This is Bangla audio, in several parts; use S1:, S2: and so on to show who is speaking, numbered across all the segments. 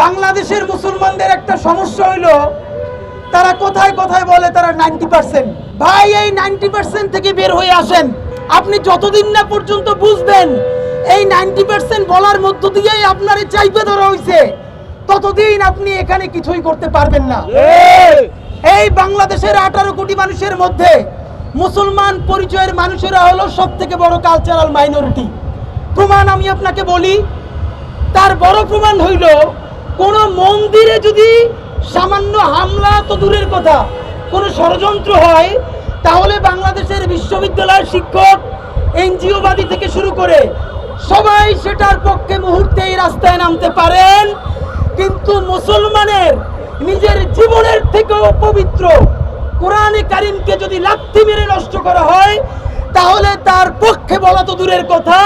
S1: বাংলাদেশের মুসলমানদের একটা সমস্যা হইল, তারা কোথায় কোথায় বলে তারা নাইনটি পার্সেন্ট। ভাই, এই নাইনটি পার্সেন্ট থেকে বের হয়ে আসেন। আপনি যতদিন না পর্যন্ত বুঝবেন, এই নাইনটি পার্সেন্ট বলার মধ্য দিয়েই আপনার চাইপে ধরা হয়েছে ততদিন আপনি এখানে কিছুই করতে পারবেন না। এই বাংলাদেশের আঠারো কোটি মানুষের মধ্যে মুসলমান পরিচয়ের মানুষেরা হলো সব থেকে বড় কালচারাল মাইনরিটি প্রমাণ আমি আপনাকে বলি, তার বড় প্রমাণ হইল কোন মন্দিরে যদি সামান্য হামলা তো দূরের কথা, কোনো ষড়যন্ত্র হয়, তাহলে বাংলাদেশের বিশ্ববিদ্যালয়ের শিক্ষক এনজিওবাদী থেকে শুরু করে সবাই সেটার পক্ষে মুহূর্তেই রাস্তায় নামতে পারেন। কিন্তু মুসলমানের নিজের জীবনের থেকেও পবিত্র কোরআনে কারিমকে যদি লাথি মেরে নষ্ট করা হয়, তাহলে তার পক্ষে বলা তো দূরের কথা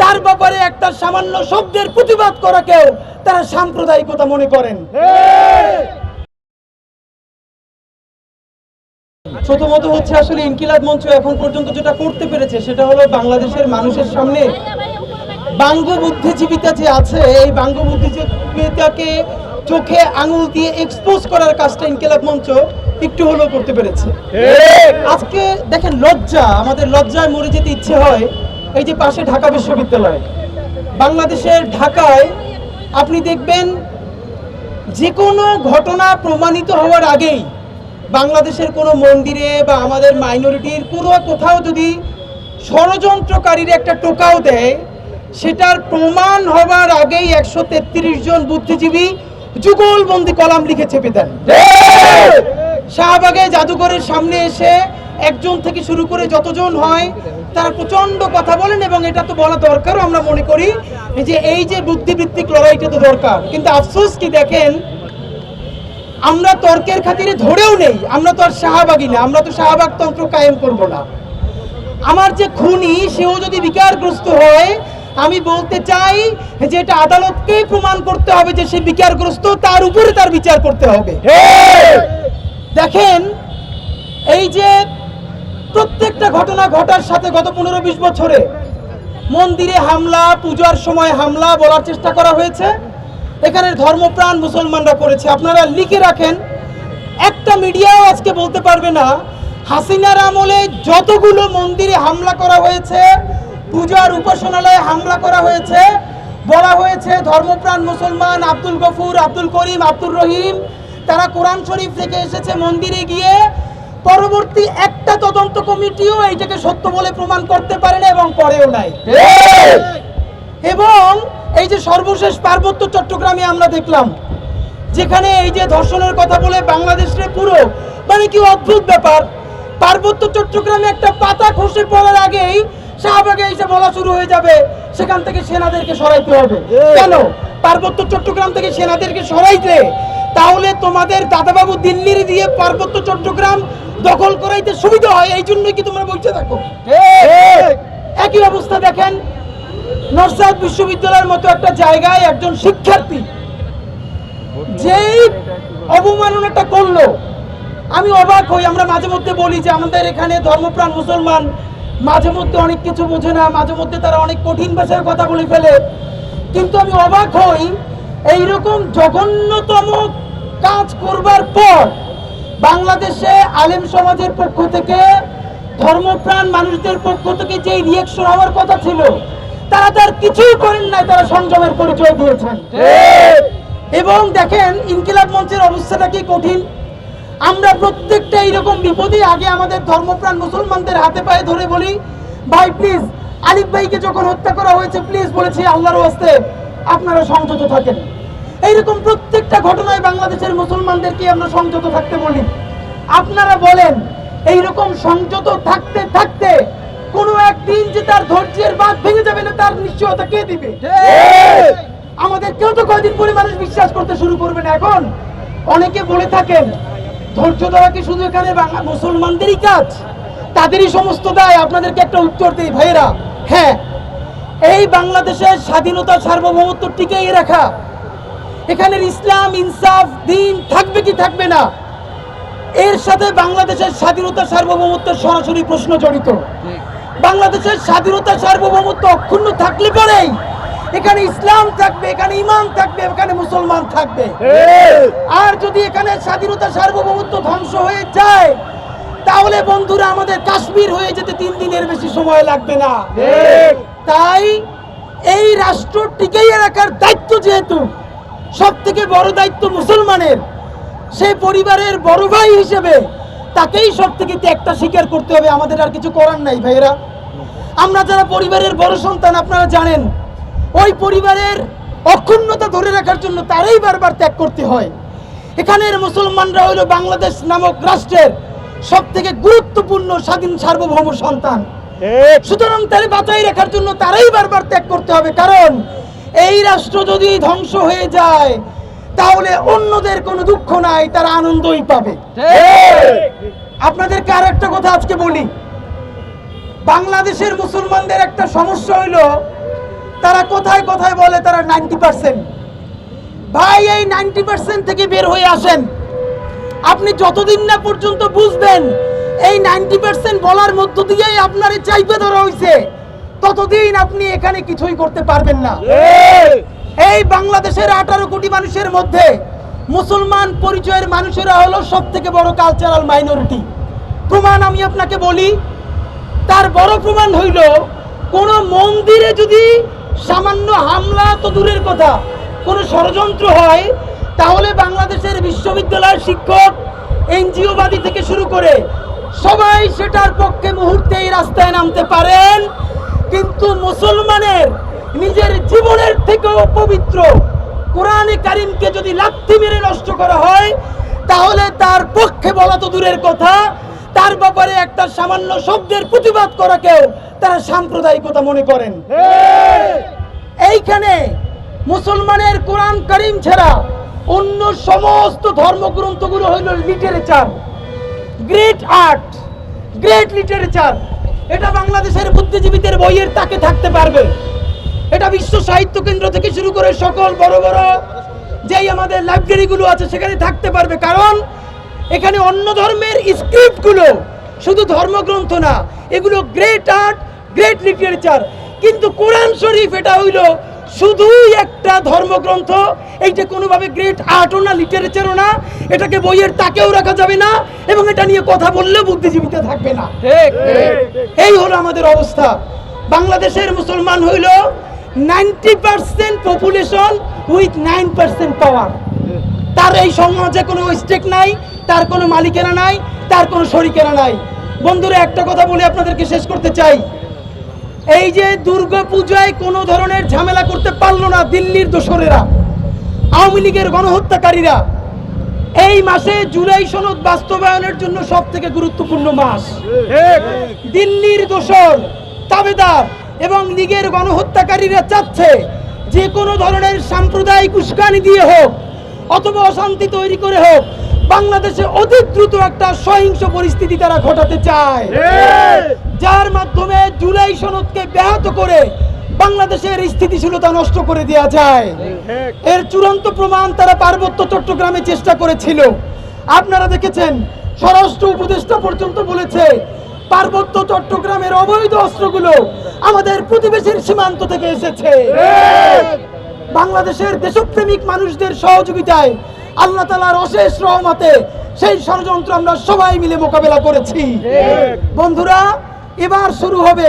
S1: তার ব্যাপারে একটা সামান্য শব্দের প্রতিবাদ করাকেও তারা সাম্প্রদায়িকতা মনে করেন। প্রথমত হচ্ছে আসলে ইনকিলাব মঞ্চ এখন পর্যন্ত যেটা করতে পেরেছে সেটা হলো বাংলাদেশের মানুষের সামনে বাঙ্গ বুদ্ধিজীবিতা যে আছে এই বাঙ্গ বুদ্ধিজীবিতাকে চোখে আঙুল দিয়ে এক্সপোজ করার কাজটা ইনকিলাব মঞ্চ একটু হলেও করতে পেরেছে। আজকে দেখেন লজ্জা আমাদের লজ্জায় মরে যেতে ইচ্ছে হয় এই যে পাশে ঢাকা বিশ্ববিদ্যালয় বাংলাদেশের ঢাকায় আপনি দেখবেন যে কোনো ঘটনা প্রমাণিত হওয়ার আগেই বাংলাদেশের কোনো মন্দিরে বা আমাদের মাইনরিটির কোনো কোথাও যদি ষড়যন্ত্রকারীর একটা টোকাও দেয় সেটার প্রমাণ হবার আগেই একশো তেত্রিশ জন বুদ্ধিজীবী যুগলবন্দি কলাম লিখে চেপে দেন। শাহবাগে জাদুঘরের সামনে এসে একজন থেকে শুরু করে যতজন হয় তারা প্রচণ্ড কথা বলেন এবং এটা তো বলা দরকারও আমরা মনে করি যে এই যে বুদ্ধিভিত্তিক লড়াইটা তো দরকার। কিন্তু আফসোস কি দেখেন আমরা তর্কের খাতিরে ধরেও নেই আমরা তো আর শাহবাগী না আমরা তো শাহবাগ তন্ত্র কায়েম করব না। আমার যে খুনি সেও যদি বিকারগ্রস্ত হয় আমি বলতে চাই যে এটা আদালতকে প্রমাণ করতে হবে যে সে বিকারগ্রস্ত তার উপরে তার বিচার করতে হবে। দেখেন এই যে প্রত্যেকটা ঘটনা ঘটার সাথে গত পনেরো বিশ বছরে মন্দিরে হামলা, পূজার সময় হামলা বলার চেষ্টা করা হয়েছে। এখানে ধর্মপ্রাণ মুসলমানরা করেছে। আপনারা লিখে রাখেন, একটা মিডিয়াও আজকে বলতে পারবে না, হাসিনার আমলে যতগুলো মন্দিরে হামলা করা হয়েছে, পূজার উপাসনালয়ে হামলা করা হয়েছে, বলা হয়েছে ধর্মপ্রাণ মুসলমান আব্দুল গফুর, আব্দুল করিম আব্দুল রহিম, তারা কোরআন শরীফ থেকে এসেছে মন্দিরে গিয়ে পরবর্তী একটা তদন্ত কমিটিও এইটাকে সত্য বলে প্রমাণ করতে পারে না এবং করেও নাই। এবং এই যে সর্বশেষ পার্বত্য চট্টগ্রামে আমরা দেখলাম যেখানে এই যে ধর্ষণের কথা বলে বাংলাদেশের পুরো মানে কি অদ্ভুত ব্যাপার। পার্বত্য চট্টগ্রামে একটা পাতা খসে পড়ার আগেই শাহবাগে এসে বলা শুরু হয়ে যাবে সেখান থেকে সেনাদেরকে সরাইতে হবে। কেন? পার্বত্য চট্টগ্রাম থেকে সেনাদেরকে সরাইতে তাহলে তোমাদের দাদাবাবু দিল্লির দিয়ে পার্বত্য চট্টগ্রাম দখল করাইতে সুবিধা হয় এই জন্যই কি তোমরা বলছে থাকো একই অবস্থা দেখেন নরসাদ বিশ্ববিদ্যালয়ের মতো একটা জায়গায় একজন শিক্ষার্থী যেই অবমাননাটা করল আমি অবাক হই আমরা মাঝে মধ্যে বলি যে আমাদের এখানে ধর্মপ্রাণ মুসলমান মাঝে মধ্যে অনেক কিছু বোঝে না মাঝে মধ্যে তারা অনেক কঠিন ভাষায় কথা বলে ফেলে। কিন্তু আমি অবাক হই এইরকম জঘন্যতম কাজ করবার পর বাংলাদেশে আলেম সমাজের পক্ষ থেকে ধর্মপ্রাণ মানুষদের পক্ষ থেকে যে রিয়েকশন হওয়ার কথা ছিল তারা তার কিছুই করেন নাই তারা সংযমের পরিচয় দিয়েছেন। এবং দেখেন ইনকিলাব মঞ্চের অবস্থাটা কি কঠিন? আমরা প্রত্যেকটা এইরকম বিপদে আগে আমাদের ধর্মপ্রাণ মুসলমানদের হাতে পায়ে ধরে বলি ভাই প্লিজ আলিফ ভাইকে যখন হত্যা করা হয়েছে প্লিজ বলেছি আল্লাহর ওয়াস্তে আপনারা সংযত থাকেন। এইরকম প্রত্যেকটা ঘটনায় বাংলাদেশের মুসলমানদেরকে আমরা সংযত থাকতে বলি। আপনারা বলেন এইরকম সংযত থাকতে থাকতে কোনো একদিন যে তার ধৈর্যের বাঁধ ভেঙে যাবে না তার নিশ্চয়তা কে দিবে? আমাদের কেউ তো কয়দিন পরে মানুষ বিশ্বাস করতে শুরু করবে না এখন। অনেকে বলে থাকেন ধৈর্য ধরা কি শুধু এখানে মুসলমানদেরই কাজ? তাদেরই সমস্ত দায় আপনাদেরকে একটা উত্তর দিই ভাইয়েরা। হ্যাঁ এই বাংলাদেশের স্বাধীনতা সার্বভৌমত্ব টিকেই রাখা এখানের ইসলাম ইনসাফ দিন থাকবে কি থাকবে না? এর সাথে বাংলাদেশের স্বাধীনতা সার্বভৌমত্ব সরাসরি প্রশ্ন জড়িত। বাংলাদেশের স্বাধীনতা সার্বভৌমত্ব অক্ষুণ্ণ থাকলে পরেই এখানে ইসলাম থাকবে এখানে ইমান থাকবে এখানে মুসলমান থাকবে। আর যদি এখানে স্বাধীনতা সার্বভৌমত্ব ধ্বংস হয়ে যায় তাহলে বন্ধুরা আমাদের কাশ্মীর হয়ে যেতে তিন দিনের বেশি সময় লাগবে না। তাই এই রাষ্ট্র টিকিয়ে রাখার দায়িত্ব যেহেতু সব থেকে বড় দায়িত্ব মুসলমানের। সেই পরিবারের বড় ভাই হিসেবে তাকেই সব থেকে ত্যাগটা স্বীকার করতে হবে। আমাদের আর কিছু করার নাই ভাইয়েরা। আমরা যারা পরিবারের বড় সন্তান আপনারা জানেন ওই পরিবারের অক্ষুণ্ণতা ধরে রাখার জন্য তারাই বারবার ত্যাগ করতে হয়। এখানের মুসলমানরা হলো বাংলাদেশ নামক রাষ্ট্রের সব থেকে গুরুত্বপূর্ণ স্বাধীন সার্বভৌম সন্তান। সুতরাং তারে বাঁচাই রাখার জন্য তারাই বারবার ত্যাগ করতে হবে। কারণ এই রাষ্ট্র যদি ধ্বংস হয়ে যায় তাহলে অন্যদের কোনো দুঃখ নাই তারা আনন্দই পাবে। আপনাদেরকে আর একটা কথা আজকে বলি? বাংলাদেশের মুসলমানদের একটা সমস্যা হইল তারা কোথায় কোথায় বলে তারা নাইনটি পার্সেন্ট। ভাই এই নাইনটি পার্সেন্ট থেকে বের হয়ে আসেন। আপনি যতদিন না পর্যন্ত বুঝবেন এই নাইনটি পার্সেন্ট বলার মধ্য দিয়েই আপনার চাইপে ধরা হয়েছে ততদিন আপনি এখানে কিছুই করতে পারবেন না। এই! বাংলাদেশের আঠারো কোটি মানুষের মধ্যে মুসলমান পরিচয়ের মানুষেরা হলো সব থেকে বড় কালচারাল মাইনরিটি প্রমাণ আমি আপনাকে বলি তার বড় প্রমাণ হইল কোন মন্দিরে যদি সামান্য হামলা তো দূরের কথা কোন ষড়যন্ত্র হয় তাহলে বাংলাদেশের বিশ্ববিদ্যালয়ের শিক্ষক এনজিওবাদী থেকে শুরু করে সবাই সেটার পক্ষে মুহূর্তেই রাস্তায় নামতে পারেন। কিন্তু মুসলমানের নিজের জীবনের থেকেও পবিত্র। কোরআনে কারিমকে যদি লাথি মেরে নষ্ট করা হয়, তাহলে তার পক্ষে বলা তো দূরের কথা, তার ব্যাপারে একটা সামান্য শব্দের প্রতিবাদ করাকেও তারা সাম্প্রদায়িকতা মনে করেন। এইখানে মুসলমানের কোরআন করিম ছাড়া অন্য সমস্ত ধর্মগ্রন্থগুলো হইল literature, great art, great literature. এটা বাংলাদেশের বুদ্ধিজীবীদের বইয়ের তাকে থাকতে পারবে। এটা বিশ্ব সাহিত্য কেন্দ্র থেকে শুরু করে সকল বড় বড় যেই আমাদের লাইব্রেরিগুলো আছে সেখানে থাকতে পারবে। কারণ এখানে অন্য ধর্মের স্ক্রিপ্টগুলো শুধু ধর্মগ্রন্থ না, এগুলো গ্রেট আর্ট গ্রেট লিটারেচার কিন্তু কোরআন শরীফ এটা হইল শুধুই একটা ধর্মগ্রন্থ এইটা কোনোভাবে গ্রেট আর্টও না লিটারেচারও না এটাকে বইয়ের তাকেও রাখা যাবে না এবং এটা নিয়ে কথা বললেও বুদ্ধিজীবীতে থাকবে না। এই হলো আমাদের অবস্থা। বাংলাদেশের মুসলমান হইল ninety percent population with nine percent power তার এই সমাজে কোনো স্টেক নাই তার কোনো মালিকেরা নাই তার কোনো শরিকেরা নাই। বন্ধুরা একটা কথা বলে আপনাদেরকে শেষ করতে চাই। এই যে দুর্গা পূজায় কোনো ধরনের ঝামেলা করতে পারল না দিল্লির দোসরেরা, আওয়ামী লীগের গণহত্যাকারীরা, এই মাসে জুলাই সনদ বাস্তবায়নের জন্য সব থেকে গুরুত্বপূর্ণ মাস। দিল্লির দোসর, তাবেদার এবং লীগের গণহত্যাকারীরা চাচ্ছে যে কোনো ধরনের সাম্প্রদায়িক উস্কানি দিয়ে হোক অথবা অশান্তি তৈরি করে হোক বাংলাদেশে অতি দ্রুত একটা সহিংস পরিস্থিতি তারা ঘটাতে চায়। যার মাধ্যমে জুলাই সনদকে ব্যাহত করে বাংলাদেশের স্থিতিশীলতা নষ্ট করে দেওয়া যায়। এর চূড়ান্ত প্রমাণ তারা পার্বত্য চট্টগ্রামে চেষ্টা করেছিল। আপনারা দেখেছেন স্বরাষ্ট্র উপদেষ্টা পর্যন্ত বলেছে পার্বত্য চট্টগ্রামের অবৈধ অস্ত্রগুলো আমাদের প্রতিবেশীর সীমান্ত থেকে এসেছে। বাংলাদেশের দেশপ্রেমিক মানুষদের সহযোগিতায় আল্লাহ তালার অশেষ রহমতে সেই ষড়যন্ত্র আমরা সবাই মিলে মোকাবেলা করেছি। বন্ধুরা এবার শুরু হবে।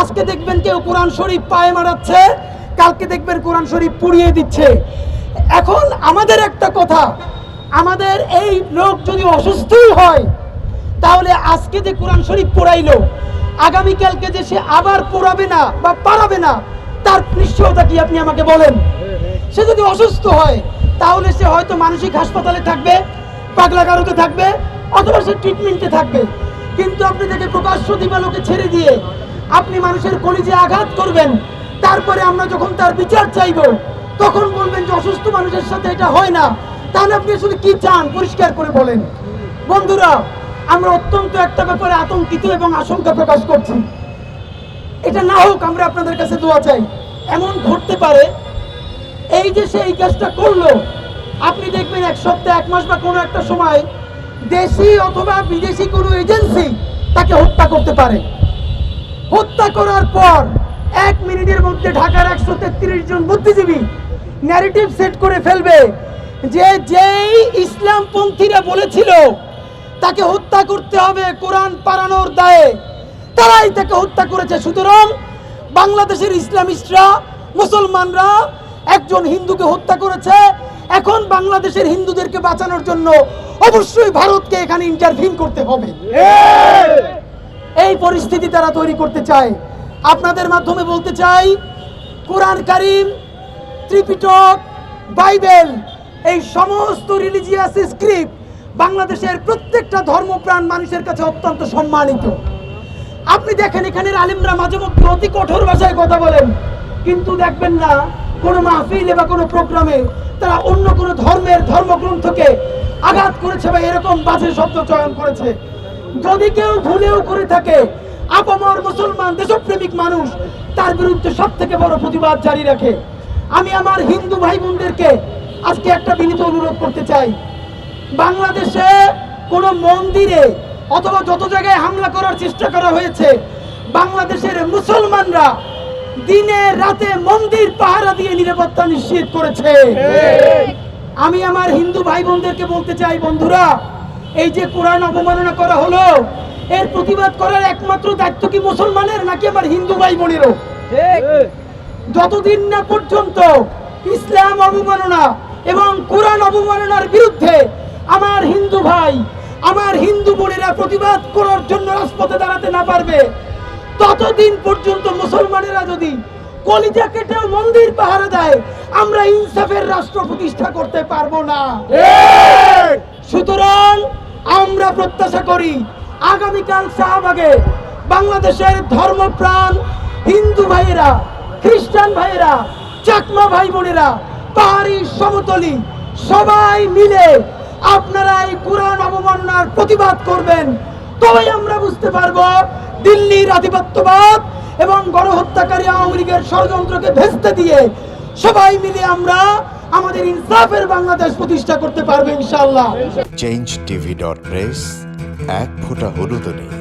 S1: আজকে দেখবেন কেউ কোরআন শরীফ পায়ে মারাচ্ছে কালকে দেখবেন কোরআন শরীফ পুড়িয়ে দিচ্ছে। এখন আমাদের একটা কথা আমাদের এই লোক যদি অসুস্থই হয় তাহলে আজকে যে কোরআন শরীফ পড়াইলো আগামীকালকে যে সে আবার পড়াবে না বা পারাবে না তার নিশ্চয়তা কি আপনি আমাকে বলেন? সে যদি অসুস্থ হয় তাহলে সে হয়তো মানসিক হাসপাতালে থাকবে পাগলাগারোতে থাকবে, অথবা সে ট্রিটমেন্টে থাকবে। কিন্তু আপনি তাকে প্রকাশ্য দিবালোকে ছেড়ে দিয়ে আপনি মানুষের কলিজে আঘাত করবেন, তারপরে আমরা যখন তার বিচার চাইব, তখন বলবেন যে অসুস্থ মানুষের সাথে এটা হয় না। তাহলে আপনি আসলে কি চান? পরিষ্কার করে বলেন। বন্ধুরা, আমরা অত্যন্ত একটা ব্যাপারে আতঙ্কিত এবং আশঙ্কা প্রকাশ করছি। এটা না হোক আমরা আপনাদের কাছে দোয়া চাই। এমন ঘটতে পারে এই যে সে এই কাজটা করল, আপনি দেখবেন এক সপ্তাহ, এক মাস বা কোনো একটা সময় দেশি অথবা বিদেশি কোনো এজেন্সি তাকে হত্যা করতে পারে। হত্যা করার পর এক মিনিটের মধ্যে ঢাকার একশো তেত্রিশ জন বুদ্ধিজীবী ন্যারেটিভ সেট করে ফেলবে যে যেই ইসলামপন্থীরা বলেছিল তাকে হত্যা করতে হবে কোরআন পারানোর দায়ে, তারাই তাকে হত্যা করেছে। সুতরাং বাংলাদেশের ইসলামিস্টরা, মুসলমানরা একজন হিন্দুকে হত্যা করেছে। এখন বাংলাদেশের হিন্দুদেরকে বাঁচানোর জন্য অবশ্যই ভারতকে এখানে ইন্টারভিন করতে হবে। এই পরিস্থিতি তারা তৈরি করতে চায়। আপনাদের মাধ্যমে বলতে চাই কোরআন কারিম ত্রিপিটক বাইবেল এই সমস্ত রিলিজিয়াস স্ক্রিপ্ট বাংলাদেশের প্রত্যেকটা ধর্মপ্রাণ মানুষের কাছে অত্যন্ত সম্মানিত। আপনি দেখেন এখানের আলিমরা মাঝে মধ্যে অতি কঠোর ভাষায় কথা বলেন কিন্তু দেখবেন না কোনো মাহফিলে বা কোনো প্রোগ্রামে তারা অন্য কোনো ধর্মের ধর্মগ্রন্থকে আঘাত করেছে বা এরকম বাজে শব্দ চয়ন করেছে। যদি কেউ ভুলেও করে থাকে, আপামর মুসলমান, দেশপ্রেমিক মানুষ, তার বিরুদ্ধে সব থেকে বড় প্রতিবাদ জারি রাখে। আমি আমার হিন্দু ভাই বোনদেরকে আজকে একটা বিনীত অনুরোধ করতে চাই। বাংলাদেশে কোনো মন্দিরে অথবা যত জায়গায় হামলা করার চেষ্টা করা হয়েছে, বাংলাদেশের মুসলমানরা দিনে রাতে মন্দির পাহারা দিয়ে নিরাপত্তা নিশ্চিত করেছে। আমি আমার হিন্দু ভাই বোনদেরকে বলতে চাই, বন্ধুরা, এই যে কোরআন অবমাননা করা হলো, এর প্রতিবাদ করার একমাত্র দায়িত্ব কি মুসলমানের নাকি আমার হিন্দু ভাই বোনেরও যতদিন না পর্যন্ত ইসলাম অবমাননা এবং কোরআন অবমাননার বিরুদ্ধে আমার হিন্দু ভাই, আমার হিন্দু বোনেরা প্রতিবাদ করার জন্য রাজপথে দাঁড়াতে না পারবে ততদিন পর্যন্ত মুসলমানেরা যদি কলিজা কেটেও মন্দির পাহারা দেয় আমরা ইনসাফের রাষ্ট্র প্রতিষ্ঠা করতে পারব না। সুতরাং আমরা প্রত্যাশা করি আগামীকাল শাহবাগে বাংলাদেশের ধর্মপ্রাণ হিন্দু ভাইয়েরা খ্রিস্টান ভাইয়েরা চাকমা ভাই বোনেরা পাহাড়ি সমতলি সবাই মিলে আপনারা এই কোরআন অবমাননার প্রতিবাদ করবেন। তবে আমরা বুঝতে পারব দিল্লির আধিপত্যবাদ এবং গণহত্যাকারী আওয়ামী লীগের ষড়যন্ত্রকে ভেস্তে দিয়ে সবাই মিলে আমরা আমাদের ইনসাফের বাংলাদেশ প্রতিষ্ঠা করতে পারব ইনশাআল্লাহ।
S2: চেঞ্জ টিভি ডট প্রেস এক ফোঁটা হলুদ নেই।